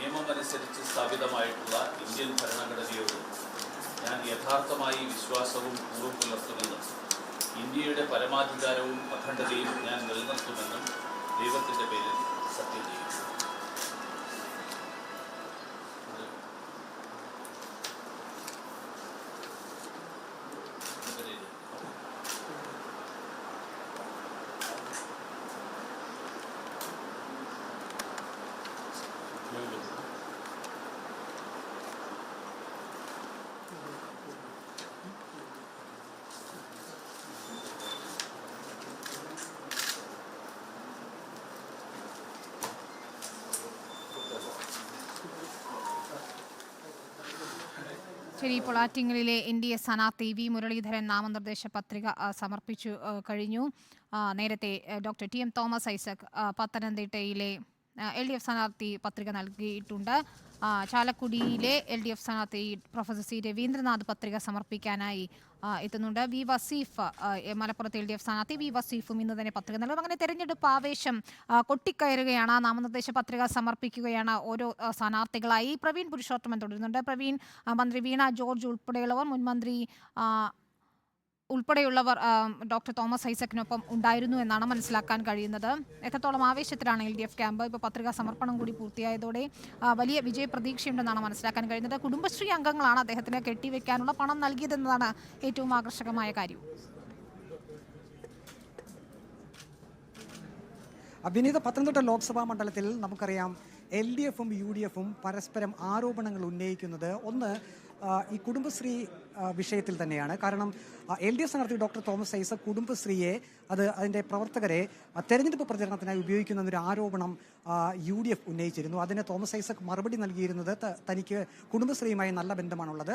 നിയമമനുസരിച്ച് സ്ഥാപിതമായിട്ടുള്ള ഇന്ത്യൻ ഭരണഘടനയോട് ഞാൻ യഥാർത്ഥമായി വിശ്വാസവും കൂറും പുലർത്തുമെന്നും ഇന്ത്യയുടെ പരമാധികാരവും അഖണ്ഡതയും ഞാൻ നിലനിർത്തുമെന്നും ശരി ഇപ്പോൾ ആറ്റിങ്ങലിലെ എൻ ഡി എ സ്ഥാനാർത്ഥി വി മുരളീധരൻ നാമനിർദ്ദേശ പത്രിക സമർപ്പിച്ചു കഴിഞ്ഞു. നേരത്തെ doctor T M Thomas Isaac പത്തനംതിട്ടയിലെ എൽ ഡി എഫ് സ്ഥാനാർത്ഥി പത്രിക നൽകിയിട്ടുണ്ട്. ചാലക്കുടിയിലെ എൽ ഡി എഫ് സ്ഥാനാർത്ഥി പ്രൊഫസർ സി രവീന്ദ്രനാഥ് പത്രിക സമർപ്പിക്കാനായി എത്തുന്നുണ്ട്. വി വസീഫ് മലപ്പുറത്തെ എൽ ഡി എഫ് സ്ഥാനാർത്ഥി വി വസീഫും ഇന്ന് തന്നെ പത്രിക നൽകും. അങ്ങനെ തെരഞ്ഞെടുപ്പ് ആവേശം കൊട്ടിക്കയറുകയാണ്. നാമനിർദ്ദേശ പത്രിക സമർപ്പിക്കുകയാണ് ഓരോ സ്ഥാനാർത്ഥികളായി. പ്രവീൺ പുരുഷോത്തമൻ തുടരുന്നുണ്ട്. പ്രവീൺ മന്ത്രി വീണ ജോർജ് ഉൾപ്പെടെയുള്ളവർ മുൻ മന്ത്രി ആ, ഉൾപ്പെടെയുള്ളവർ ഡോക്ടർ തോമസ് ഐസക്കിനൊപ്പം ഉണ്ടായിരുന്നു എന്നാണ് മനസ്സിലാക്കാൻ കഴിയുന്നത്. എത്രത്തോളം ആവേശത്തിലാണ് എൽ ഡി എഫ് ക്യാമ്പ് ഇപ്പോൾ പത്രികാ സമർപ്പണം കൂടി പൂർത്തിയായതോടെ വലിയ വിജയപ്രതീക്ഷയുണ്ടെന്നാണ് മനസ്സിലാക്കാൻ കഴിയുന്നത്. കുടുംബശ്രീ അംഗങ്ങളാണ് അദ്ദേഹത്തിന് കെട്ടിവെക്കാനുള്ള പണം നൽകിയതെന്നതാണ് ഏറ്റവും ആകർഷകമായ കാര്യം. അഭിനീത പത്തനംതിട്ട ലോക്സഭാ മണ്ഡലത്തിൽ നമുക്കറിയാം എൽ ഡി എഫും യു ഡി എഫും പരസ്പരം ആരോപണങ്ങൾ ഉന്നയിക്കുന്നത്. ഒന്ന് ഈ കുടുംബശ്രീ വിഷയത്തിൽ തന്നെയാണ്. കാരണം എൽ ഡി എഫ് സ്ഥാനാർത്ഥി ഡോക്ടർ തോമസ് ഐസക് കുടുംബശ്രീയെ അത് അതിന്റെ പ്രവർത്തകരെ തെരഞ്ഞെടുപ്പ് പ്രചരണത്തിനായി ഉപയോഗിക്കുന്നതിനൊരു ആരോപണം യു ഡി എഫ് ഉന്നയിച്ചിരുന്നു. അതിന് തോമസ് ഐസക് മറുപടി നൽകിയിരുന്നത് തനിക്ക് കുടുംബശ്രീയുമായി നല്ല ബന്ധമാണുള്ളത്.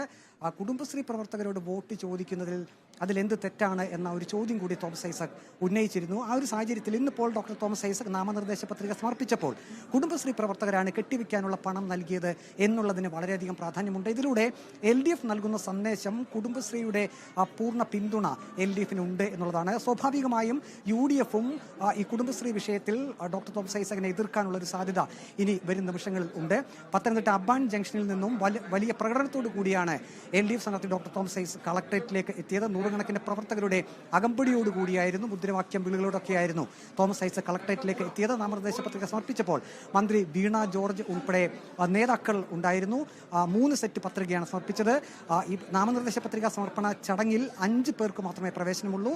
കുടുംബശ്രീ പ്രവർത്തകരോട് വോട്ട് ചോദിക്കുന്നതിൽ അതിൽ അതിലെന്ത് തെറ്റാണ് എന്ന ഒരു ചോദ്യം കൂടി തോമസ് ഐസക് ഉന്നയിച്ചിരുന്നു. ആ ഒരു സാഹചര്യത്തിൽ ഇന്നിപ്പോൾ ഡോക്ടർ തോമസ് ഐസക് നാമനിർദ്ദേശ പത്രിക സമർപ്പിച്ചപ്പോൾ കുടുംബശ്രീ പ്രവർത്തകരാണ് കെട്ടിവെക്കാനുള്ള പണം നൽകിയത് എന്നുള്ളതിന് വളരെയധികം പ്രാധാന്യമുണ്ട്. ഇതിലൂടെ എൽ ഡി എഫ് നൽകുന്ന സന്ദേശം കുടുംബശ്രീയുടെ പൂർണ പിന്തുണ എൽ ഡി എഫിനുണ്ട് എന്നുള്ളതാണ്. സ്വാഭാവികമായും യു ഡി എഫും ഈ കുടുംബശ്രീ വിഷയത്തിൽ ഡോക്ടർ തോമസ് ഐസകനെ എതിർക്കാനുള്ള ഒരു സാധ്യത ഇനി വരും നിമിഷങ്ങളിൽ ഉണ്ട്. പത്തനംതിട്ട അബ്ബാൻ ജംഗ്ഷനിൽ നിന്നും വലിയ പ്രകടനത്തോടു കൂടിയാണ് എൽ ഡി എഫ് സ്ഥാനാർത്ഥി ഡോക്ടർ തോമസ് ഐസ് കളക്ടറേറ്റിലേക്ക് എത്തിയത്. നൂറുകണക്കിന് പ്രവർത്തകരുടെ അകമ്പടിയോടുകൂടിയായിരുന്നു മുദ്രാവാക്യം വിളികളോടൊക്കെയായിരുന്നു തോമസ് ഐസ് കളക്ടറേറ്റിലേക്ക് എത്തിയത്. നാമനിർദ്ദേശ പത്രിക സമർപ്പിച്ചപ്പോൾ മന്ത്രി വീണ ജോർജ് ഉൾപ്പെടെ നേതാക്കൾ ഉണ്ടായിരുന്നു. മൂന്ന് സെറ്റ് പത്രികയാണ് സമർപ്പിച്ചത് ആ, ഈ നാമനിർദ്ദേശ പത്രിക സമർപ്പണ ചടങ്ങിൽ അഞ്ച് പേർക്ക് മാത്രമേ പ്രവേശനമുള്ളൂ.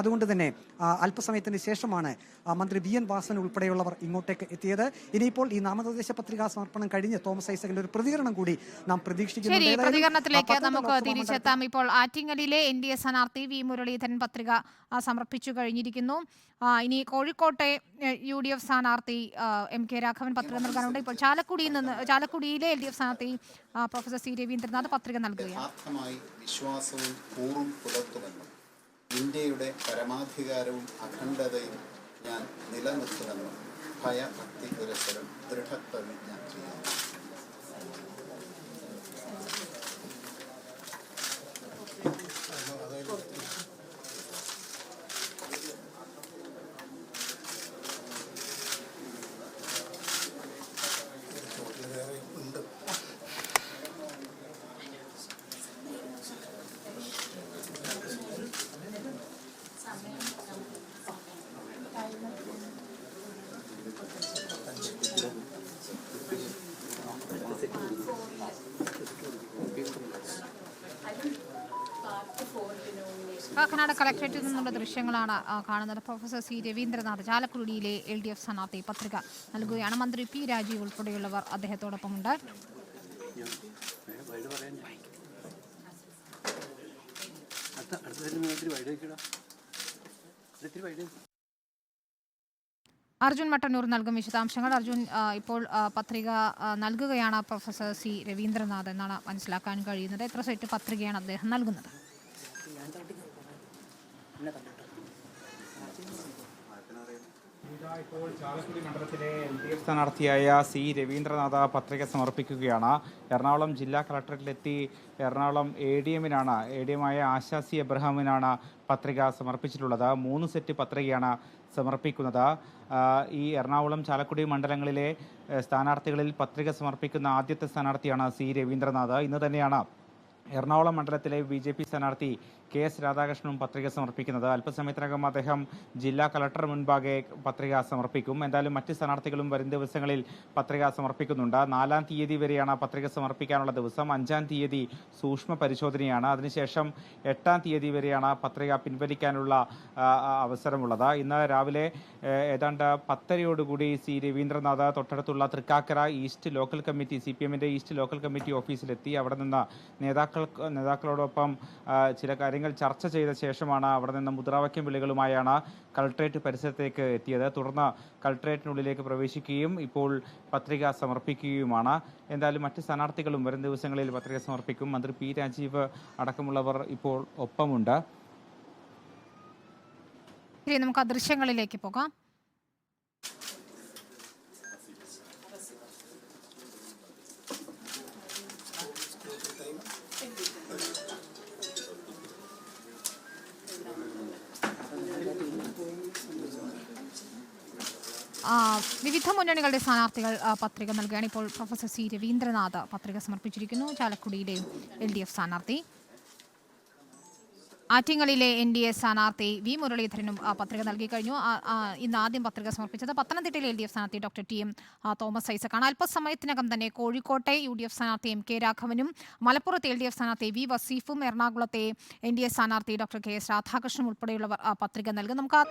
അതുകൊണ്ട് തന്നെ അല്പസമയത്തിന് ശേഷമാണ് മന്ത്രി വി എൻ വാസൻ ഉൾപ്പെടെയുള്ളവർ ഇങ്ങോട്ടേക്ക് എത്തിയത്. ഇനിയിപ്പോൾ ഈ നാമനിർദ്ദേശ പത്രികാ സമർപ്പണം കഴിഞ്ഞ് തോമസ് ഐസകിന്റെ ഒരു പ്രതികരണം കൂടി നാം പ്രതീക്ഷിക്കുന്നു പ്രതികരണത്തിലേക്ക് നമുക്ക് തിരിച്ചെത്താം. ഇപ്പോൾ ആറ്റിങ്ങലിലെ എൻ ഡി എ സ്ഥാനാർത്ഥി വി മുരളീധരൻ പത്രിക സമർപ്പിച്ചു കഴിഞ്ഞിരിക്കുന്നു. ഇനി കോഴിക്കോട്ടെ യു ഡി എഫ് സ്ഥാനാർത്ഥി എം കെ രാഘവൻ പത്രിക നൽകാനുണ്ട്. ഇപ്പോൾ ചാലക്കുടിയിൽ നിന്ന് ചാലക്കുടിയിലെ എൽ ഡി എഫ് സ്ഥാനാർത്ഥി പ്രൊഫസർ സി രവീന്ദ്രനാഥ് പത്രിക നൽകുകയാണ്. ഇന്ത്യയുടെ പരമാധികാരവും അഖണ്ഡതയും ഞാൻ നിലനിർത്തുമെന്നും ഭയഭക്തി പുരസരം ദൃഢപ്രതിജ്ഞ ചെയ്യുന്നു. കാക്കനാട് കളക്ടറേറ്റിൽ നിന്നുള്ള ദൃശ്യങ്ങളാണ് കാണുന്നത്. പ്രൊഫസർ സി രവീന്ദ്രനാഥ് ചാലക്കുടിയിലെ എൽ ഡി എഫ് സ്ഥാനാർത്ഥി പത്രിക നൽകുകയാണ്. മന്ത്രി പി രാജീവ് ഉൾപ്പെടെയുള്ളവർ അദ്ദേഹത്തോടൊപ്പമുണ്ട്. അർജുൻ മട്ടന്നൂർ നൽകും വിശദാംശങ്ങൾ. അർജുൻ ഇപ്പോൾ പത്രിക നൽകുകയാണ് പ്രൊഫസർ സി രവീന്ദ്രനാഥ് എന്നാണ് മനസ്സിലാക്കാൻ കഴിയുന്നത്. എത്ര സെറ്റ് പത്രികയാണ് അദ്ദേഹം നൽകുന്നത്? ഇപ്പോൾ ചാലക്കുടി മണ്ഡലത്തിലെ എൽ ഡി എഫ് സ്ഥാനാർത്ഥിയായ സി രവീന്ദ്രനാഥ പത്രിക സമർപ്പിക്കുകയാണ്. എറണാകുളം ജില്ലാ കളക്ടറേറ്റിലെത്തി എറണാകുളം എ ഡി എമ്മിനാണ് എ ഡി എമ്മായ ആശാ സി എബ്രഹാമിനാണ് പത്രിക സമർപ്പിച്ചിട്ടുള്ളത്. മൂന്ന് സെറ്റ് പത്രികയാണ് സമർപ്പിക്കുന്നത്. ഈ എറണാകുളം ചാലക്കുടി മണ്ഡലങ്ങളിലെ സ്ഥാനാർത്ഥികളിൽ പത്രിക സമർപ്പിക്കുന്ന ആദ്യത്തെ സ്ഥാനാർത്ഥിയാണ് സി രവീന്ദ്രനാഥ്. ഇന്ന് തന്നെയാണ് എറണാകുളം മണ്ഡലത്തിലെ ബി ജെ പി സ്ഥാനാർത്ഥി കെ എസ് രാധാകൃഷ്ണനും പത്രിക സമർപ്പിക്കുന്നത്. അല്പസമയത്തിനകം അദ്ദേഹം ജില്ലാ കളക്ടർ മുൻപാകെ പത്രിക സമർപ്പിക്കും. എന്തായാലും മറ്റ് സ്ഥാനാർത്ഥികളും വരും ദിവസങ്ങളിൽ പത്രിക സമർപ്പിക്കുന്നുണ്ട്. നാലാം തീയതി വരെയാണ് പത്രിക സമർപ്പിക്കാനുള്ള ദിവസം. അഞ്ചാം തീയതി സൂക്ഷ്മ പരിശോധനയാണ്. അതിനുശേഷം എട്ടാം തീയതി വരെയാണ് പത്രിക പിൻവലിക്കാനുള്ള അവസരമുള്ളത്. ഇന്ന് രാവിലെ ഏതാണ്ട് പത്തരയോടുകൂടി സി രവീന്ദ്രനാഥ് തൊട്ടടുത്തുള്ള Thrikkakara east local committee C P എമ്മിന്റെ ഈസ്റ്റ് ലോക്കൽ കമ്മിറ്റി ഓഫീസിലെത്തി. അവിടെ നിന്ന് നേതാക്കൾ നേതാക്കളോടൊപ്പം ചില കാര്യങ്ങൾ ചർച്ച ചെയ്ത ശേഷമാണ് അവിടെ നിന്ന് മുദ്രാവാക്യം വിളികളുമായാണ് കളക്ട്രേറ്റ് പരിസരത്തേക്ക് എത്തിയത്. തുടർന്ന് കളക്ട്രേറ്റിനുള്ളിലേക്ക് പ്രവേശിക്കുകയും ഇപ്പോൾ പത്രിക സമർപ്പിക്കുകയുമാണ്. എന്തായാലും മറ്റ് സ്ഥാനാർത്ഥികളും വരും ദിവസങ്ങളിൽ പത്രിക സമർപ്പിക്കും. മന്ത്രി പി രാജീവ് അടക്കമുള്ളവർ ഇപ്പോൾ ഒപ്പമുണ്ട്. നമുക്ക് ആ ദൃശ്യങ്ങളിലേക്ക് പോകാം. വിവിധ മുന്നണികളുടെ സ്ഥാനാർത്ഥികൾ പത്രിക നൽകുകയാണ്. ഇപ്പോൾ പ്രൊഫസർ സി രവീന്ദ്രനാഥ് പത്രിക സമർപ്പിച്ചിരിക്കുന്നു. ചാലക്കുടിയിലെ എൽ ഡി എഫ് സ്ഥാനാർത്ഥി. ആറ്റിങ്ങലിലെ എൻ ഡി എ സ്ഥാനാർത്ഥി വി മുരളീധരനും പത്രിക നൽകി കഴിഞ്ഞു. ഇന്ന് ആദ്യം പത്രിക സമർപ്പിച്ചത് പത്തനംതിട്ടയിലെ എൽ ഡി എഫ് സ്ഥാനാർത്ഥി ഡോക്ടർ ടി എം തോമസ് ഐസക്കാണ്. അല്പസമയത്തിനകം തന്നെ കോഴിക്കോട്ടെ യു ഡി എഫ് സ്ഥാനാർത്ഥി എം കെ രാഘവനും മലപ്പുറത്തെ എൽ ഡി എഫ് സ്ഥാനാർത്ഥി വി വസീഫും എറണാകുളത്തെ എൻ ഡി എ സ്ഥാനാർത്ഥി ഡോക്ടർ കെ എസ് രാധാകൃഷ്ണൻ ഉൾപ്പെടെയുള്ളവർ പത്രിക നൽകും. നമുക്ക്